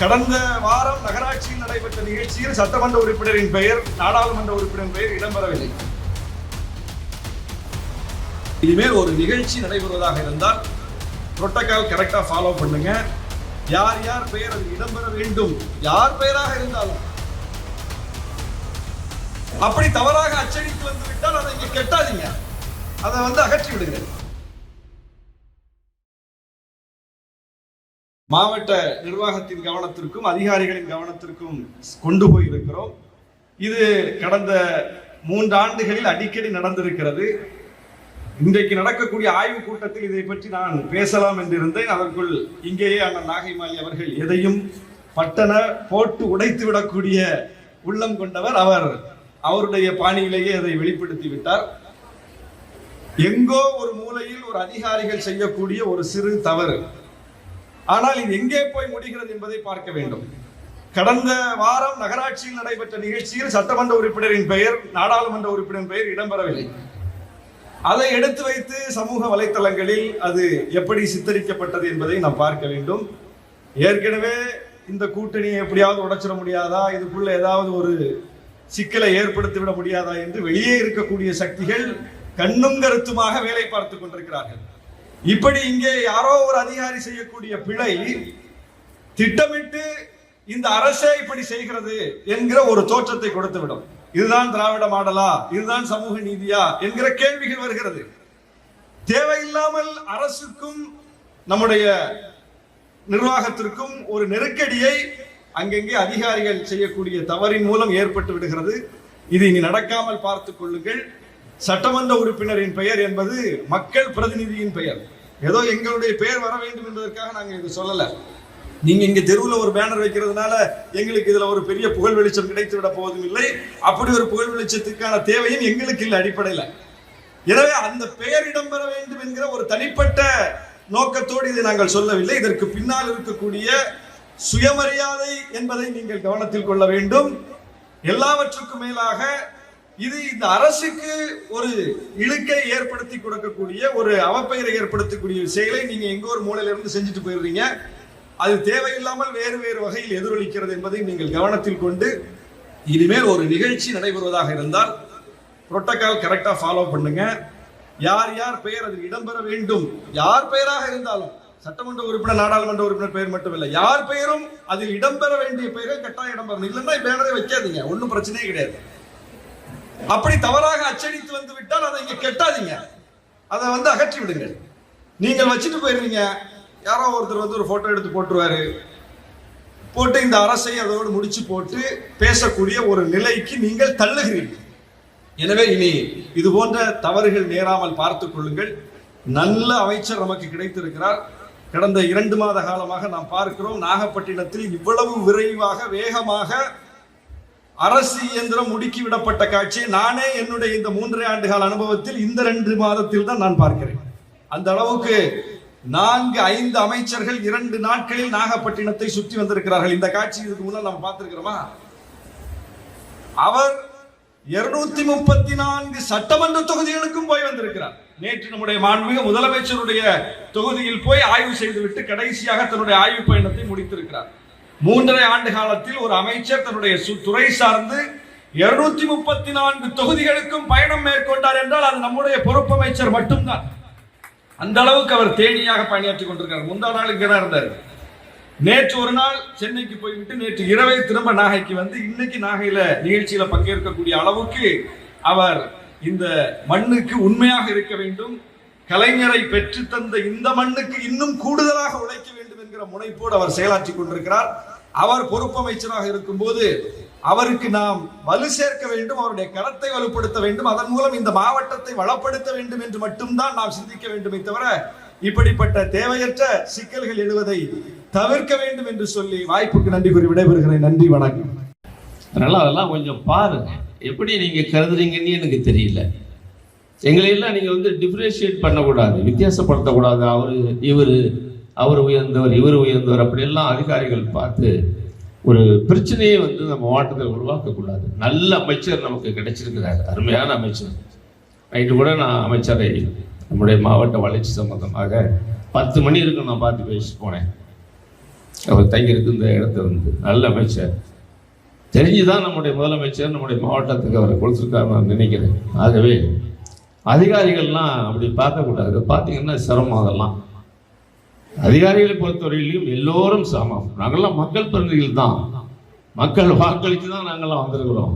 கடந்த வாரம் நகராட்சியில் நடைபெற்ற நிகழ்ச்சியில் சட்டமன்ற உறுப்பினரின் பெயர் நாடாளுமன்ற உறுப்பினரின் பெயர் இடம்பெறவில்லை. இனிமேல் ஒரு நிகழ்ச்சி நடைபெறுவதாக இருந்தால் புரோட்டோகால் கரெக்டா ஃபாலோ பண்ணுங்க. யார் யார் பெயர் அது இடம்பெற வேண்டும் யார் பெயராக இருந்தாலும். அப்படி தவறாக அச்சடித்து வந்து விட்டால் அதை இங்க கெட்டாதீங்க. அதை வந்து அகற்றி விடுங்க மாவட்ட நிர்வாகத்தின் கவனத்திற்கும் அதிகாரிகளின் கவனத்திற்கும் கொண்டு போயிருக்கிறோம். இது கடந்த மூன்று ஆண்டுகளில் அடிக்கடி நடந்திருக்கிறது. இன்றைக்கு நடக்கக்கூடிய ஆய்வுக் கூட்டத்தில் இதை பற்றி நான் பேசலாம் என்றிருந்தேன். அதற்குள் இங்கேயே அண்ணன் நாகைமாலி அவர்கள் எதையும் பட்டன போட்டு உடைத்து விடக்கூடிய உள்ளம் கொண்டவர் அவர். அவருடைய பாணியிலேயே அதை வெளிப்படுத்தி விட்டார். எங்கோ ஒரு மூலையில் ஒரு அதிகாரிகள் செய்யக்கூடிய ஒரு சிறு தவறு. ஆனால் இது எங்கே போய் முடிகிறது என்பதை பார்க்க வேண்டும். கடந்த வாரம் நகராட்சியில் நடைபெற்ற நிகழ்ச்சியில் சட்டமன்ற உறுப்பினரின் பெயர் நாடாளுமன்ற உறுப்பினரின் பெயர் இடம்பெறவில்லை. அதை எடுத்து வைத்து சமூக வலைத்தளங்களில் அது எப்படி சித்தரிக்கப்பட்டது என்பதை நாம் பார்க்க வேண்டும். ஏற்கனவே இந்த கூட்டணியை எப்படியாவது உடைச்சிட முடியாதா? இதுக்குள்ள ஏதாவது ஒரு சிக்கலை ஏற்படுத்தி விட முடியாதா? என்று வெளியே இருக்கக்கூடிய சக்திகள் கண்ணும் கருத்துமாக வேலை பார்த்து கொண்டிருக்கிறார்கள். இப்படி இங்கே யாரோ ஒரு அதிகாரி செய்யக்கூடிய பிழை திட்டமிட்டு இந்த அரசே இப்படி செய்கிறது என்கிற ஒரு தோற்றத்தை கொடுத்துவிடும். இதுதான் திராவிட மாடலா? இதுதான் சமூக நீதியா? என்கிற கேள்விகள் வருகிறது. தேவையில்லாமல் அரசுக்கும் நம்முடைய நிர்வாகத்திற்கும் ஒரு நெருக்கடியை அங்கங்கே அதிகாரிகள் செய்யக்கூடிய தவறின் மூலம் ஏற்பட்டு விடுகிறது. இது இனி நடக்காமல் பார்த்துக் கொள்ளுங்கள். சட்டமன்ற உறுப்பினரின் பெயர் என்பது மக்கள் பிரதிநிதியின் பெயர். ஏதோ எங்களுடைய பெயர் வர வேண்டும் என்பதற்காக நாங்கள் இது சொல்லல. நீங்க இங்க தெருவில் ஒரு பேனர் வைக்கிறதுனால எங்களுக்கு இதுல ஒரு பெரிய புகழ் வெளிச்சம் கிடைத்து விட போவதும் இல்லை. அப்படி ஒரு புகழ் வெளிச்சத்துக்கான தேவையும் எங்களுக்கு இல்லை அடிப்படையில். எனவே அந்த பெயர் இடம்பெற வேண்டும் என்கிற ஒரு தனிப்பட்ட நோக்கத்தோடு இதை நாங்கள் சொல்லவில்லை. இதற்கு பின்னால் இருக்கக்கூடிய சுயமரியாதை என்பதை நீங்கள் கவனத்தில் கொள்ள வேண்டும். எல்லாவற்றுக்கும் மேலாக இது இந்த அரசுக்கு ஒரு இழுக்கை ஏற்படுத்தி கொடுக்கக்கூடிய ஒரு அவப்பெயரை ஏற்படுத்தக்கூடிய செயலை நீங்க எங்க ஒரு மூலையில இருந்து செஞ்சுட்டு போயிடுறீங்க. அது தேவையில்லாமல் வேறு வேறு வகையில் எதிரொலிக்கிறது என்பதை நீங்கள் கவனத்தில் கொண்டு இனிமேல் ஒரு நிகழ்ச்சி நடைபெறுவதாக இருந்தால் புரோட்டோகால் கரெக்டாக ஃபாலோ பண்ணுங்க. யார் யார் பெயர் அதில் இடம்பெற வேண்டும் யார் பெயராக இருந்தாலும் சட்டமன்ற உறுப்பினர் நாடாளுமன்ற உறுப்பினர் பெயர் மட்டும் இல்லை யார் பெயரும் அதில் இடம்பெற வேண்டிய பெயர்கள் கட்டாயம் இடம்பெறணும் இல்லைன்னா பேனரை வைக்காதீங்க ஒன்றும் பிரச்சனையே கிடையாது. அப்படி தவறாக அச்சடித்து வந்து விட்டால் அதை இங்கே கெட்டாதீங்க. அதை வந்து அகற்றி விடுங்கள். நீங்கள் வச்சுட்டு போயிருவீங்க. யாரோ ஒருத்தர் வந்து ஒரு போட்டோ எடுத்து போட்டுருவாரு. போட்டு இந்த அரசை அதோடு முடிச்சு போட்டு பேசக்கூடிய ஒரு நிலைக்கு நீங்கள் தள்ளுகிறீர்கள். எனவே இனி இது போன்ற தவறுகள் நேராமல் பார்த்துக் கொள்ளுங்கள். நல்ல அமைச்சர் நமக்கு கிடைத்திருக்கிறார். கடந்த இரண்டு மாத காலமாக நாம் பார்க்கிறோம் நாகப்பட்டினத்தில் இவ்வளவு விரைவாக வேகமாக அரசு இயந்திரம் முடுக்கி விடப்பட்ட காட்சி நானே என்னுடைய இந்த மூன்றரை ஆண்டுகால அனுபவத்தில் இந்த ரெண்டு மாதத்தில் தான் நான் பார்க்கிறேன். அந்த அளவுக்கு நான்கு ஐந்து அமைச்சர்கள் இரண்டு நாட்களில் நாகப்பட்டினத்தை சுற்றி வந்திருக்கிறார்கள். இந்த காட்சி இதுக்கு முன்னால் நம்ம பார்த்திருக்கிறோமா? அவர் இருநூத்தி முப்பத்தி நான்கு சட்டமன்ற தொகுதிகளுக்கும் போய் வந்திருக்கிறார். நேற்று நம்முடைய மாண்புமிகு முதலமைச்சருடைய தொகுதியில் போய் ஆய்வு செய்துவிட்டு கடைசியாக தன்னுடைய ஆய்வு பயணத்தை முடித்திருக்கிறார். மூன்றரை ஆண்டு காலத்தில் ஒரு அமைச்சர் தன்னுடைய சு- துறை சார்ந்து இருநூத்தி முப்பத்தி நான்கு தொகுதிகளுக்கும் பயணம் மேற்கொண்டார் என்றால் அது நம்முடைய பொறுப்பு அமைச்சர் மட்டும்தான். அந்த அளவுக்கு அவர் தேனியாக பணியாற்றி கொண்டிருக்கிறார். முந்தா நாள் இங்கே தான் இருந்தார். நேற்று ஒரு நாள் சென்னைக்கு போய்விட்டு நேற்று இரவே திரும்ப நாகைக்கு வந்து இன்னைக்கு நாகையில நிகழ்ச்சியில பங்கேற்கக்கூடிய அளவுக்கு அவர் இந்த மண்ணுக்கு உண்மையாக இருக்க வேண்டும். கலைஞரை பெற்று தந்த இந்த மண்ணுக்கு இன்னும் கூடுதலாக உழைக்க வேண்டும் என்கிற முனைப்போடு அவர் செயலாற்றி கொண்டிருக்கிறார். அவர் பொறுப்பமைச்சராக இருக்கும்போது அவருக்கு நாம் வலு சேர்க்க வேண்டும் அவருடைய கரத்தை வலுப்படுத்த வேண்டும். அதன் மூலம் இந்த மாவட்டத்தை வளப்படுத்த வேண்டும் என்று மட்டும்தான் நாம் சிந்திக்க வேண்டுமே தவிர இப்படிப்பட்ட தேவையற்ற சிக்கல்கள் எழுவதை தவிர்க்க வேண்டும் என்று சொல்லி வாய்ப்புக்கு நன்றி கூறி விடைபெறுகிறேன். நன்றி வணக்கம். அதனால அதெல்லாம் கொஞ்சம் பாருங்க. எப்படி நீங்க கருதுறீங்கன்னு எனக்கு தெரியல. எங்களை எல்லாம் நீங்க வந்து டிஃபரன்ஷியேட் பண்ணக்கூடாது வித்தியாசப்படுத்தக்கூடாது. அவரு இவர் அவர் உயர்ந்தவர் இவர் உயர்ந்தவர் அப்படியெல்லாம் அதிகாரிகள் பார்த்து ஒரு பிரச்சனையை வந்து நம்ம மாவட்டத்தில் உருவாக்கக்கூடாது. நல்ல அமைச்சர் நமக்கு கிடைச்சிருக்கிறார். அருமையான அமைச்சர். நைட்டு கூட நான் அமைச்சரை நம்முடைய மாவட்ட வளர்ச்சி சம்பந்தமாக பத்து மணி இருக்கும் நான் பார்த்து பேசிட்டு போனேன். அவர் தங்கியிருக்கு இந்த இடத்த வந்து. நல்ல அமைச்சர். தெரிஞ்சுதான் நம்முடைய முதலமைச்சர் நம்முடைய மாவட்டத்துக்கு அவரை கொடுத்துருக்காரு நான் நினைக்கிறேன். ஆகவே அதிகாரிகள்லாம் அப்படி பார்க்கக்கூடாது. பார்த்தீங்கன்னா சிரமம் அதெல்லாம். அதிகாரிகளை பொறுத்தவரையிலும் எல்லோரும் சமம். நாங்கள்லாம் மக்கள் பிரதிநிதிகள் தான். மக்கள் வாக்களித்து தான் நாங்கள்லாம் வந்திருக்கிறோம்.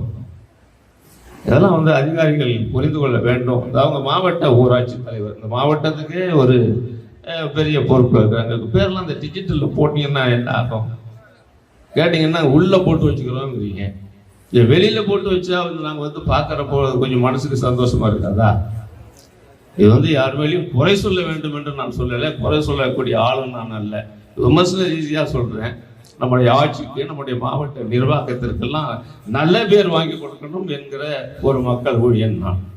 இதெல்லாம் வந்து அதிகாரிகள் புரிந்து கொள்ள வேண்டும். அவங்க மாவட்ட ஊராட்சி தலைவர். இந்த மாவட்டத்துக்கே ஒரு பெரிய பொறுப்பு இருக்கிறாங்க பேர்லாம் இந்த டிஜிட்டலில் போட்டீங்கன்னா என்ன ஆகும்? கேட்டிங்கன்னா உள்ளே போட்டு வச்சுக்கிறோங்கிறீங்க. இதை வெளியில் போட்டு வச்சா வந்து நாங்கள் வந்து பார்க்குறப்போ கொஞ்சம் மனசுக்கு சந்தோஷமா இருக்காதா? இது வந்து யார் மேலேயும் குறை சொல்ல வேண்டும் என்று நான் சொல்லலை. குறை சொல்லக்கூடிய ஆளும் நான் அல்ல. விமர்சனம் ஈஸியாக சொல்கிறேன் நம்முடைய ஆட்சிக்கு நம்முடைய மாவட்ட நிர்வாகத்திற்கெல்லாம் நல்ல பேர் வாங்கி கொடுக்கணும் என்கிற ஒரு மக்கள் ஊழியன் நான்.